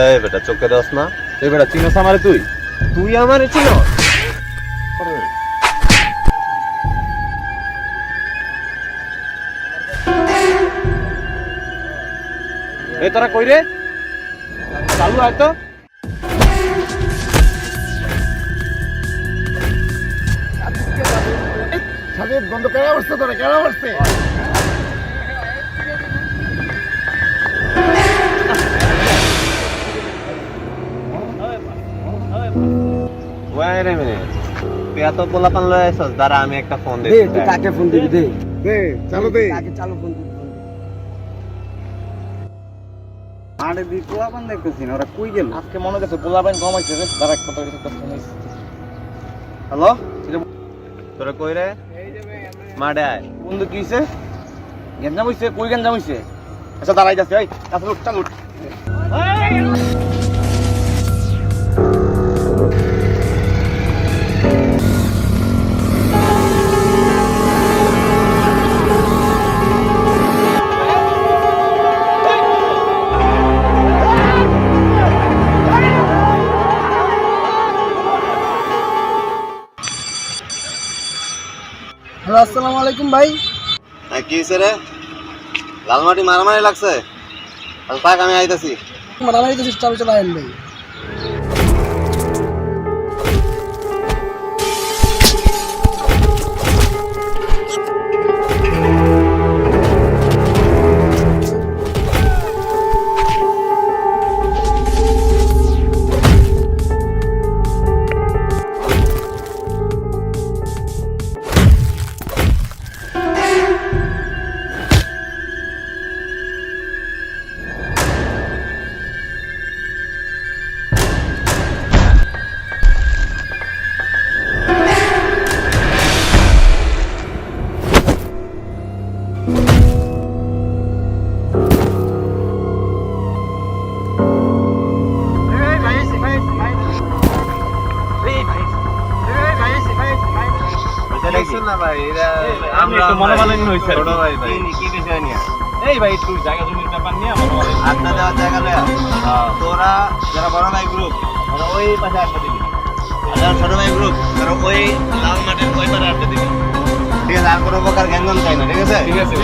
এই বেটা চোখে দোস না। তুই বেটা চিনোস আমারে তুই? তুই আমারে ছিল এই তোরা কই রে? চালু আয় তো। সাজিদ বন্ধ কেন বসছে তোরা? কেন বসছে তুই এত পোলাপান লয়ে আইছস দাঁড়া আমি একটা ফোন দে তুই কাকে ফোন দিবি দে। দে চালু দে। কাকে চালু ফোন দিবি আরে দি পোলা বান ওরা কই গেল? আজকে মনে হচ্ছে গোলা বাইন কমাইছে রে দাঁড়া কত কিছু একটা ফোন আইছে হ্যালো? তোরা কই রে? মাঠে আয়। বন্ধু কি হইছে? গেঞ্জাম হইছে কই গেঞ্জাম হইছে? আচ্ছা দাঁড়াই যাচ্ছে এই চাল হ্যালো আসসালামু আলাইকুম ভাই। হ্যাঁ কি রে? লালমাটি মারামারি লাগছে। আচ্ছা আমি আইতাছি। মারামারি তো চালু চলে আইন ভাই। না ভাই এরা আমরা মনোমালিন্য হইছে। ছোট ভাই ভাই। কি বিষয় নিয়ে? এই ভাই একটু জায়গা জমির ব্যাপার নিয়ে হয়- আড্ডা দেওয়ার জায়গা লয়া তোরা যারা বড় ভাই গ্রুপ ওরা ওই পাশে আড্ডা দিবি যারা ছোট ভাই গ্রুপ তারা ওই লাল মাঠের ওই পারে আড্ডা দিবি। ঠিক আছে আর কোনো প্রকার গ্যাঞ্জাম চাই না ঠিক আছে ঠিক আছে।